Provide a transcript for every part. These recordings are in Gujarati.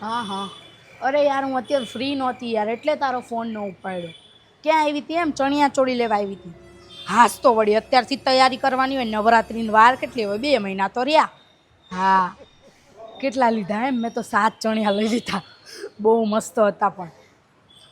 હા હા. અરે યાર હું અત્યારે ફ્રી નહોતી યાર એટલે તારો ફોન ન ઉપાડ્યો. ક્યાં આવી હતી એમ? ચણિયા ચોળી લેવા આવી હતી. હાસ તો વળી અત્યારથી તૈયારી કરવાની હોય નવરાત્રિની વાર કેટલી હોય? બે મહિના તો રહ્યા. હા. કેટલા લીધા એમ? મેં તો સાત ચણિયા લઈ લીધા. બહુ મસ્ત હતા પણ.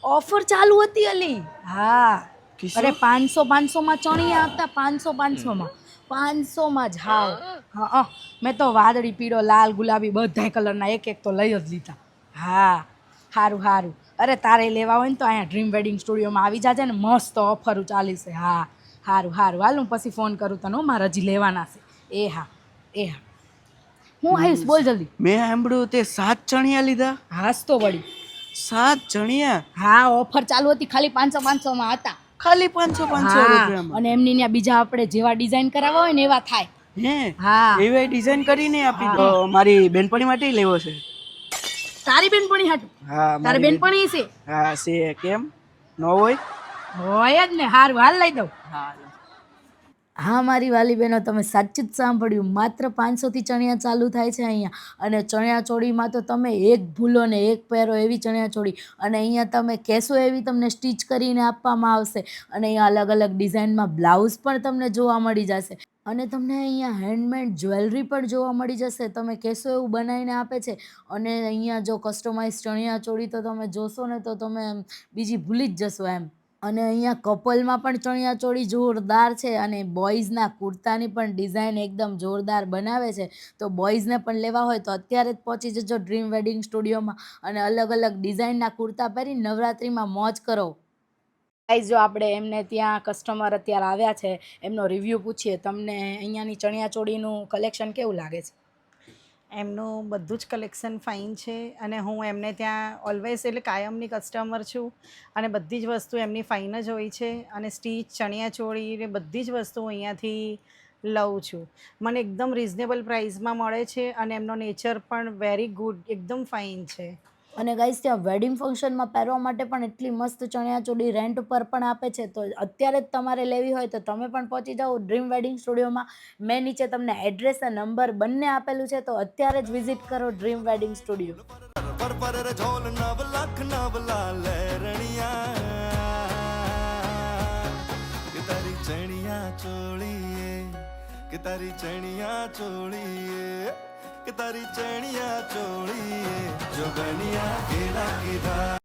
ઓફર ચાલુ હતી અલી. હા. અરે પાંચસો પાંચસોમાં ચણિયા હતા પાંચસો પાંચસોમાં. પાંચસોમાં જ હાવ હા. હા મેં તો વાદળી પીળો લાલ ગુલાબી બધાય કલરના એક એક તો લઈ જ લીધા. હા. સારું સારું અરે તારે લેવા હોય ને તો અહીંયા ડ્રીમ વેડિંગ સ્ટુડિયોમાં આવી જાજે ને મસ્ત ઓફર ચાલીશે હા. સારું સારું હાલ હું પછી ફોન કરું તને હું. મારે હજી લેવાના છે. એ હા. એ હા. હું આવીશ બોલ જલ્દી. મેં સાંભળ્યું તે સાત ચણિયા લીધા. હાસ તો વળી. સાત ચણિયા? હા ઓફર ચાલુ હતી. ખાલી પાંચસો પાંચસોમાં હતા. ખાલી પાંચસો પાંચસો રૂપિયામાં. અને એમની ત્યાં બીજા આપણે જેવા ડિઝાઇન કરાવવા હોય ને એવા થાય. હે? હા. એવી ડિઝાઇન કરીને આપી મારી બેનપણી માટે લેવો છે. તારી બેનપણી હાટું? હા તારી બેનપણી છે? હા છે. કેમ? ન હોય? હોય જ ને. હારું હાલ લઈ દઉં. હા હા, મારી વાલી બહેનો, તમે સાચું જ સાંભળ્યું. માત્ર પાંચસોથી ચણિયા ચાલુ થાય છે અહીંયા. અને ચણિયા ચોળીમાં તો તમે એક ભૂલો ને એક પહેરો એવી ચણિયા ચોળી. અને અહીંયા તમે કહેશો એવી તમને સ્ટીચ કરીને આપવામાં આવશે. અને અહીંયા અલગ અલગ ડિઝાઇનમાં બ્લાઉઝ પણ તમને જોવા મળી જશે. અને તમને અહીંયા હેન્ડમેડ જ્વેલરી પણ જોવા મળી જશે. તમે કહેશો એવું બનાવીને આપે છે. અને અહીંયા જો કસ્ટમાઇઝ ચણિયા ચોળી તો તમે જોશો ને તો તમે બીજી ભૂલી જ જશો એમ. અને અહીંયા કપલમાં પણ ચણિયા ચોળી જોરદાર છે અને બોયઝના કુર્તાની પણ ડિઝાઇન એકદમ જોરદાર બનાવે છે. તો બોયઝને પણ લેવા હોય તો અત્યારે જ પહોંચી જજો ડ્રીમ વેડિંગ સ્ટુડિયોમાં અને અલગ અલગ ડિઝાઇનના કુર્તા પહેરી નવરાત્રિમાં મોજ કરો. ગાઈઝ જો આપણે એમને ત્યાં કસ્ટમર અત્યારે આવ્યા છે, એમનો રિવ્યૂ પૂછીએ, તમને અહીંયાની ચણિયા ચોળીનું કલેક્શન કેવું લાગે છે? એમનું બધું જ કલેક્શન ફાઇન છે અને હું એમને ત્યાં ઓલવેઝ એટલે કાયમની કસ્ટમર છું અને બધી જ વસ્તુ એમની ફાઇન જ હોય છે અને સ્ટીચ ચણિયા ચોળી ને બધી જ વસ્તુ હું અહીંયાથી લઉં છું. મને એકદમ રિઝનેબલ પ્રાઇસમાં મળે છે અને એમનો નેચર પણ વેરી ગુડ એકદમ ફાઇન છે. અને ગાઈઝ ત્યાં વેડિંગ ફંક્શનમાં પહેરવા માટે પણ એટલી મસ્ત ચણિયાચોળી રેન્ટ પર પણ આપે છે. તો અત્યારે જ તમારે લેવી હોય તો તમે પણ પહોંચી જાઓ ડ્રીમ વેડિંગ સ્ટુડિયોમાં મેં. નીચે તમને એડ્રેસ અને નંબર બંને આપેલું છે. તો અત્યારે જ વિઝિટ કરો ડ્રીમ વેડિંગ સ્ટુડિયો કે તારી ચણિયા ચોળીએ કે તારી ચણિયા ચોળીએ જોગણિયા કેલા કીધા